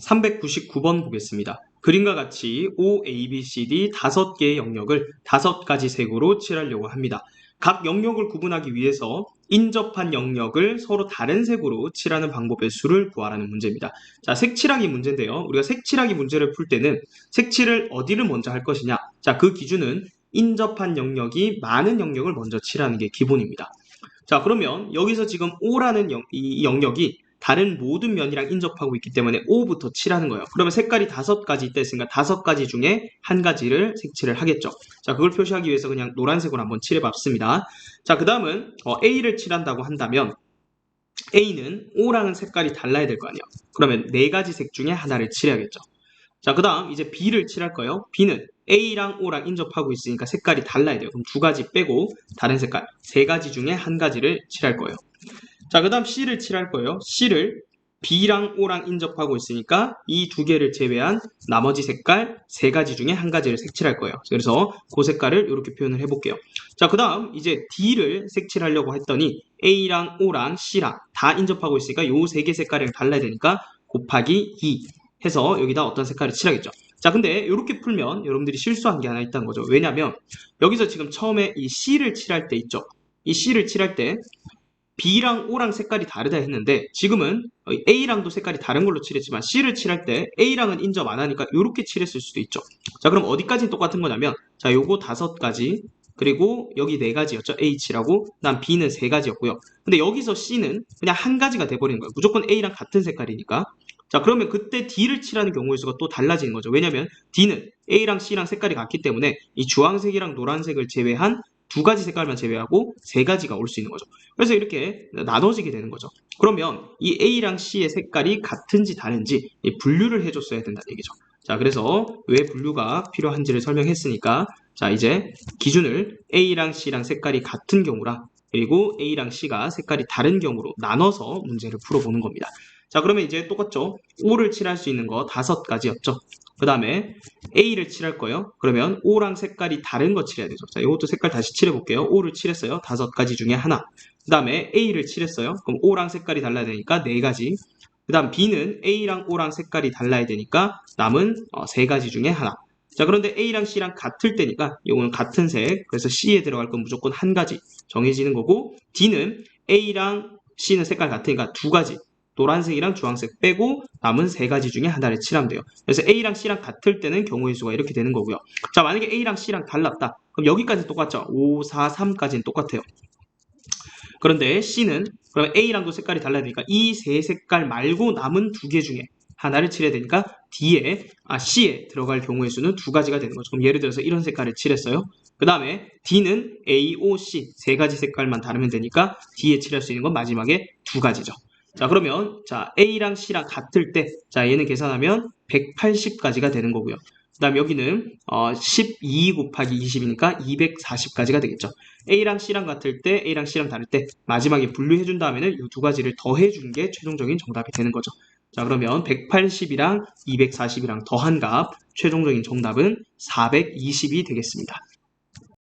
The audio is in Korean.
399번 보겠습니다. 그림과 같이 O, A, B, C, D 다섯 개의 영역을 다섯 가지 색으로 칠하려고 합니다. 각 영역을 구분하기 위해서 인접한 영역을 서로 다른 색으로 칠하는 방법의 수를 구하라는 문제입니다. 자, 색칠하기 문제인데요. 우리가 색칠하기 문제를 풀 때는 색칠을 어디를 먼저 할 것이냐. 자, 그 기준은 인접한 영역이 많은 영역을 먼저 칠하는 게 기본입니다. 자, 그러면 여기서 지금 O라는 영, 이 영역이 다른 모든 면이랑 인접하고 있기 때문에 5부터 칠하는 거예요. 그러면 색깔이 다섯 가지 있다 했으니까 다섯 가지 중에 한 가지를 색칠을 하겠죠. 자, 그걸 표시하기 위해서 그냥 노란색으로 한번 칠해봤습니다. 자, 그 다음은 어, A를 칠한다고 한다면 A는 O랑은 색깔이 달라야 될 거 아니에요. 그러면 네 가지 색 중에 하나를 칠해야겠죠. 자, 그 다음 이제 B를 칠할 거예요. B는 A랑 O랑 인접하고 있으니까 색깔이 달라야 돼요. 그럼 두 가지 빼고 다른 색깔 세 가지 중에 한 가지를 칠할 거예요. 자, 그 다음 C를 칠할 거예요. C를 B랑 O랑 인접하고 있으니까 이 두 개를 제외한 나머지 색깔 세 가지 중에 한 가지를 색칠할 거예요. 그래서 그 색깔을 이렇게 표현을 해볼게요. 자, 그 다음 이제 D를 색칠하려고 했더니 A랑 O랑 C랑 다 인접하고 있으니까 요세개 색깔이랑 달라야 되니까 곱하기 2 해서 여기다 어떤 색깔을 칠하겠죠. 자, 근데 이렇게 풀면 여러분들이 실수한 게 하나 있다는 거죠. 왜냐면 여기서 지금 처음에 이 C를 칠할 때 있죠. 이 C를 칠할 때 B랑 O랑 색깔이 다르다 했는데 지금은 A랑도 색깔이 다른 걸로 칠했지만 C를 칠할 때 A랑은 인접 안 하니까 이렇게 칠했을 수도 있죠. 자 그럼 어디까지는 똑같은 거냐면 자 요거 다섯 가지 그리고 여기 네 가지였죠. H라고 난 B는 세 가지였고요. 근데 여기서 C는 그냥 한 가지가 돼버리는 거예요. 무조건 A랑 같은 색깔이니까 자 그러면 그때 D를 칠하는 경우의 수가 또 달라지는 거죠. 왜냐면 D는 A랑 C랑 색깔이 같기 때문에 이 주황색이랑 노란색을 제외한 두 가지 색깔만 제외하고 세 가지가 올 수 있는 거죠. 그래서 이렇게 나눠지게 되는 거죠. 그러면 이 A랑 C의 색깔이 같은지 다른지 분류를 해줬어야 된다는 얘기죠. 자, 그래서 왜 분류가 필요한지를 설명했으니까 자, 이제 기준을 A랑 C랑 색깔이 같은 경우라 그리고 A랑 C가 색깔이 다른 경우로 나눠서 문제를 풀어보는 겁니다. 자, 그러면 이제 똑같죠? 5를 칠할 수 있는 거 다섯 가지였죠. 그 다음에 A를 칠할 거예요. 그러면 O랑 색깔이 다른 거 칠해야 되죠. 자, 이것도 색깔 다시 칠해볼게요. O를 칠했어요. 다섯 가지 중에 하나. 그 다음에 A를 칠했어요. 그럼 O랑 색깔이 달라야 되니까 네 가지. 그 다음 B는 A랑 O랑 색깔이 달라야 되니까 남은 어, 세 가지 중에 하나. 자, 그런데 A랑 C랑 같을 때니까 이거는 같은 색. 그래서 C에 들어갈 건 무조건 한 가지 정해지는 거고 D는 A랑 C는 색깔 같으니까 두 가지. 노란색이랑 주황색 빼고 남은 세 가지 중에 하나를 칠하면 돼요. 그래서 A랑 C랑 같을 때는 경우의 수가 이렇게 되는 거고요. 자, 만약에 A랑 C랑 달랐다. 그럼 여기까지 똑같죠? 5, 4, 3까지는 똑같아요. 그런데 C는 그럼 A랑도 색깔이 달라야 되니까 이 세 색깔 말고 남은 두 개 중에 하나를 칠해야 되니까 D에 아 C에 들어갈 경우의 수는 두 가지가 되는 거죠. 그럼 예를 들어서 이런 색깔을 칠했어요. 그 다음에 D는 A, O, C 세 가지 색깔만 다르면 되니까 D에 칠할 수 있는 건 마지막에 두 가지죠. 자 그러면 자 A랑 C랑 같을 때 자 얘는 계산하면 180까지가 되는 거고요. 그 다음 여기는 어, 12 곱하기 20이니까 240까지가 되겠죠. A랑 C랑 같을 때 A랑 C랑 다를 때 마지막에 분류해 준 다음에는 이 두 가지를 더해 준 게 최종적인 정답이 되는 거죠. 자 그러면 180이랑 240이랑 더한 값 최종적인 정답은 420이 되겠습니다.